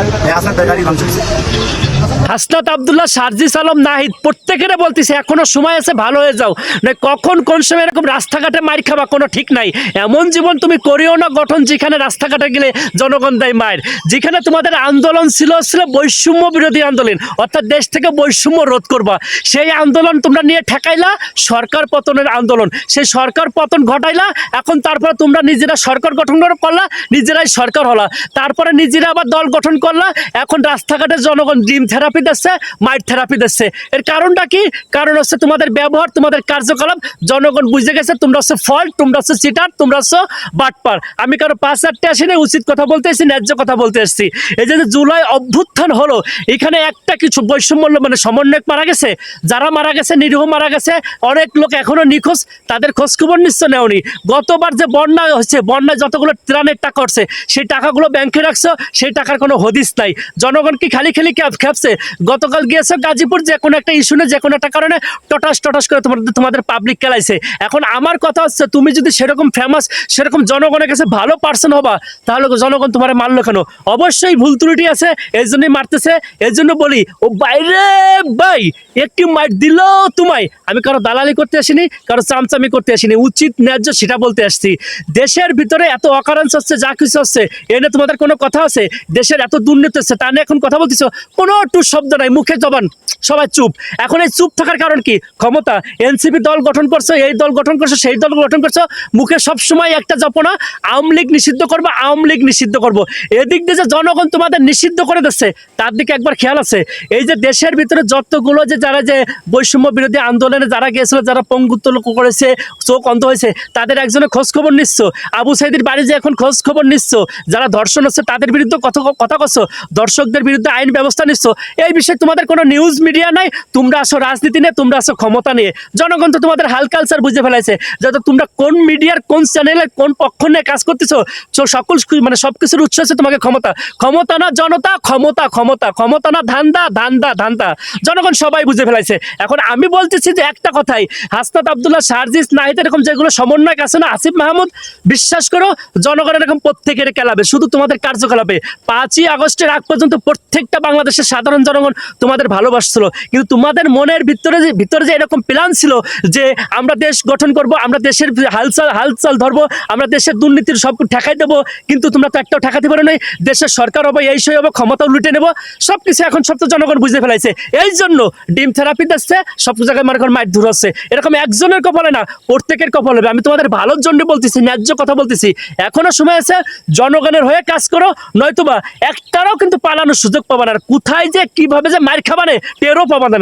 Calma. Hasnat Abdullah, Sarjis Alam, Nahid, প্রত্যেকেরে বলতেছে, এখনও সময় আছে, ভালো হয়ে যাও। কখন কোন সময় এরকম রাস্তাঘাটে মার খাবা, কোনো ঠিক নাই। এমন জীবন তুমি করিও না, গঠন যেখানে রাস্তাঘাটে গেলে জনগণ দেয় মায়ের। যেখানে তোমাদের আন্দোলন ছিল ছিল বৈষম্য বিরোধী আন্দোলন। অর্থাৎ দেশ থেকে বৈষম্য রোধ করবা। সেই আন্দোলন তোমরা নিয়ে ঠেকাইলা, সরকার পতনের আন্দোলন। সেই সরকার পতন ঘটাইলা, এখন তারপরে তোমরা নিজেরা সরকার গঠন করলা, নিজেরাই সরকার হলা। তারপরে নিজেরা আবার দল গঠন করলা এখন রাস্তাঘাটে জনগণ ড্রিম থেরাপি দিচ্ছে মাইট থেরাপি দিচ্ছে। এর কারণটা কি? কারণ হচ্ছে তোমাদের ব্যবহার, তোমাদের কার্যকলাপ, জনগণ বুঝে গেছে তোমরা হচ্ছে ফল্ট তোমরা হচ্ছে চিটার তোমরা হচ্ছে বাটপার। আমি কারও পাঁচ চারটে আসি না উচিত কথা বলতে এসেছি, ন্যায্য কথা বলতে এসেছি। এই যে জুলাই অভ্যুত্থান হলো, এখানে একটা কিছু বৈষম্য মানে সমন্বয়ক মারা গেছে। যারা মারা গেছে, নিরীহ মারা গেছে, অনেক লোক এখনও নিখোঁজ, তাদের খোঁজখবর নিশ্চয় নেওনি। গতবার যে বন্যা হচ্ছে, বন্যায় যতগুলো ত্রাণের টাকা উঠছে, সেই টাকাগুলো ব্যাংকে রাখছো, সেই টাকার কোনো হদিস নাই। জনগণ কি খালি খালি ক্যাপ খেপছে গতকাল গিয়েছো গাজীপুর, যে কোনো একটা ইস্যু যে কোনো একটা কারণে টটাস টটাস করে তোমাদের তোমাদের পাবলিক খেলাইছে। এখন আমার কথা হচ্ছে, তুমি যদি সেরকম ফেমাস সেরকম জনগণের কাছে ভালো পার্সন হবা, তাহলে জনগণ তোমার মারলো কেন? অবশ্যই ভুল ত্রুটি আছে, এই জন্যই মারতেছে। এই জন্য বলি, ও বাইরে ভাই, একটি মাইট দিল তোমায়। আমি কারও দালালি করতে আসিনি, কারও চামচামি করতে আসিনি, উচিত ন্যায্য সেটা বলতে আসছি। দেশের ভিতরে এত অকারেন্স হচ্ছে, যা কিছু হচ্ছে এনে তোমাদের কোনো কথা আছে? দেশের এত দুর্নীতি হচ্ছে তা নিয়ে এখন কথা বলতেছো। কোনো টু শব্দ নাই, মুখে জবান, সবাই চুপ। এখন এই চুপ থাকার কারণ কি? ক্ষমতা। এনসিপি দল গঠন করছ, এই দল গঠন করছ, সেই দল গঠন করছ, মুখে সবসময় একটা জপনা আওয়ামী লীগ নিষিদ্ধ করব, আওয়ামী লীগ নিষিদ্ধ করব। এদিক দিয়ে যে জনগণ তোমাদের নিষিদ্ধ করে দিচ্ছে, তার দিকে একবার খেয়াল আছে। এই যে দেশের ভিতরে যতগুলো যে যারা যে বৈষম্য বিরোধী আন্দোলনে যারা গিয়েছিল যারা পঙ্গুত্ব লোক করেছে, চোখ অন্ধ হয়েছে, তাদের একজনের খোঁজ খবর নিচ্ছ। আবু সাইদির বাড়ি যে এখন খোঁজ খবর নিচ্ছ, যারা ধর্ষণ হচ্ছে, তাদের বিরুদ্ধে কত কথা করছ দর্শকদের বিরুদ্ধে আইন ব্যবস্থা নিচ্ছ। এই বিষয়ে তোমাদের কোনো নিউজ মিডিয়া নাই। তোমরা আসো রাজনীতি নিয়ে, তোমরা আসো ক্ষমতা নিয়ে। জনগণ তো তোমাদের হাল কালচার বুঝে ফেলাইছে। যাতে তোমরা কোন মিডিয়ার কোন চ্যানেলে কোন পক্ষ নিয়ে কাজ করতেছো সকল মানে সব কিছুর উৎস আছে তোমাকে ক্ষমতা। ক্ষমতা না জনতা, ক্ষমতা ক্ষমতা। ক্ষমতা না ধান্দা ধান্দা ধান্দা। জনগণ সবাই বুঝে ফেলাইছে। এখন আমি বলতেছি যে একটা কথাই, হাসনাত আবদুল্লাহ, সার্জিস, নাহিদ এরকম যেগুলো সমন্বয়ক আছে না, আসিফ মাহমুদ, বিশ্বাস করো, জনগণ এরকম প্রত্যেকের খেলাবে, শুধু তোমাদের কার্যকলাপে। পাঁচই আগস্টের আগ পর্যন্ত প্রত্যেকটা বাংলাদেশের সাধারণ জনগণ তোমাদের ভালোবাসছিল। কিন্তু তোমাদের মনের ভিতরে যে ভিতরে যে এরকম প্ল্যান ছিল যে, আমরা দেশ গঠন করব, আমরা দেশের হালচাল হালচাল ধরবো, আমরা দেশের দুর্নীতির সব ঠেকাই দেবো, কিন্তু তোমরা তো একটাও ঠেকাতে পারো নাই। দেশের সরকার হবে, এই সই হবে, ক্ষমতাও লুটে নেব। সব কিছু এখন সব তো জনগণ বুঝে ফেলাইছে। এই জন্য ডিম থেরাপি দিচ্ছে, সব জায়গায় মনে করেন মাইট দূর হচ্ছে। এরকম একজনের কপালে না, প্রত্যেকের কপাল হবে। আমি তোমাদের ভালোর জন্য বলতেছি, ন্যায্য কথা বলতেছি। এখনও সময় আছে, জনগণের হয়ে কাজ করো, নয়তোবা একটারও কিন্তু পালানোর সুযোগ পাবা না। আর কোথায় যে কীভাবে যে মার খাবানে, টেরও পাবা না।